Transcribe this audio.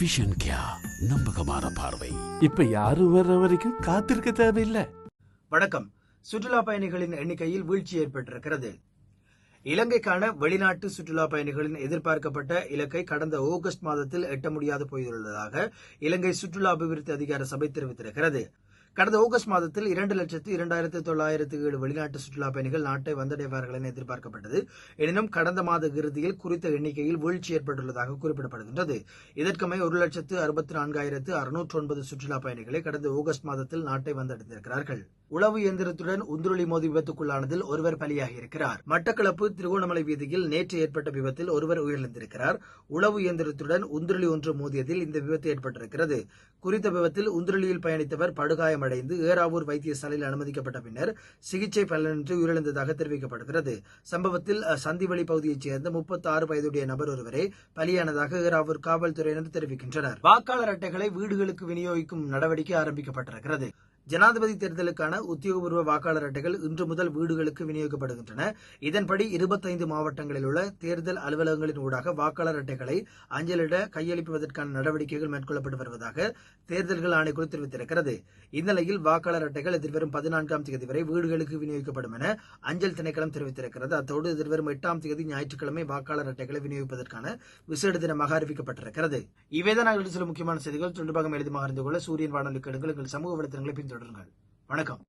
Vision கியா நம்பகமான பார்வை. இப்ப யாரும் வர்ற வரைக்கும் காத்திருக்க தேவையில்லை. வணக்கம். சுற்றுலா பயணிகளின் எண்ணிக்கையில் வீழ்ச்சி ஏற்பட்டிருக்கிறது. இலங்கைக்கான வெளிநாட்டு சுற்றுலா பயணிகளின் எதிர்பார்க்கப்பட்ட இலக்கை கடந்த ஆகஸ்ட் மாதத்தில் எட்ட முடியாது போயுள்ளதாக இலங்கை சுற்றுலா அபிவிருத்தி அதிகார சபை தெரிவித்திருக்கிறது. கடந்த ஆகஸ்ட் மாதத்தில் இரண்டு லட்சத்து இரண்டாயிரத்து தொள்ளாயிரத்து ஏழு வெளிநாட்டு சுற்றுலா பயணிகள் நாட்டை வந்தடைவார்கள் என எதிர்பார்க்கப்பட்டது. எனினும் கடந்த மாத இறுதியில் குறித்த எண்ணிக்கையில் வீழ்ச்சி ஏற்பட்டுள்ளதாக குறிப்பிடப்படுகின்றது. இதற்கமை ஒரு லட்சத்து அறுபத்தி நான்காயிரத்து அறுநூற்று ஒன்பது சுற்றுலா பயணிகளை கடந்த ஆகஸ்ட் மாதத்தில் நாட்டை வந்தடைந்திருக்கிறார்கள். உளவு இயந்திரத்துடன் உந்துருளி மோதி விபத்துக்குள்ளானதில் ஒருவர் பலியாகியிருக்கிறார். மட்டக்களப்பு திருகோணமலை வீதியில் நேற்று ஏற்பட்ட விபத்தில் ஒருவர் உயிரிழந்திருக்கிறார். உளவு இயந்திரத்துடன் உந்துருளி ஒன்று மோதியதில் இந்த விபத்து ஏற்பட்டிருக்கிறது. குறித்த விபத்தில் உந்துருளியில் பயணித்தவர் படுகாயமடைந்து ஏறாவூர் வைத்தியசாலையில் அனுமதிக்கப்பட்ட பின்னர் சிகிச்சை பலனின்றி உயிரிழந்ததாக தெரிவிக்கப்படுகிறது. சம்பவத்தில் சந்திவெளி பகுதியைச் சேர்ந்த முப்பத்தி ஆறு வயதுடைய நபர் ஒருவரே பலியானதாக ஏறாவூர் காவல்துறையினர் தெரிவிக்கின்றனர். வாக்காளர் அட்டைகளை வீடுகளுக்கு விநியோகிக்கும் நடவடிக்கை ஆரம்பிக்கப்பட்டிருக்கிறது. ஜனாதிபதி தேர்தலுக்கான உத்தியோகபூர்வ வாக்காளர் அட்டைகள் இன்று முதல் வீடுகளுக்கு விநியோகிக்கப்படுகின்றன. இதன்படி இருபத்தைந்து மாவட்டங்களில் உள்ள தேர்தல் அலுவலகங்களின் ஊடாக வாக்காளர் அட்டைகளை அஞ்சலிட கையளிப்பதற்கான நடவடிக்கைகள் மேற்கொள்ளப்பட்டு வருவதாக தேர்தல்கள் ஆணைக்குழு தெரிவித்திருக்கிறது. இந்நிலையில் வாக்காளர் அட்டைகள் எதிர்வரும் பதினான்காம் தேதி வரை வீடுகளுக்கு விநியோகிக்கப்படும் என அஞ்சல் திணைக்களம் தெரிவித்திருக்கிறது. அத்தோடு எதிர்வரும் எட்டாம் தேதி ஞாயிற்றுக்கிழமை வாக்காளர் அட்டைகளை விநியோகிப்பதற்கான விசேட தினமாக அறிவிக்கப்பட்டிருக்கிறது. இவைதான் நாங்கள் சில முக்கியமான செய்திகள். தொடர்பாக எழுதி அறிந்து கொள்ள சூரியன் வானொலி கெடுங்கள் எங்கள் சமூக வலைத்தளங்களை தொடருங்கள். வணக்கம்.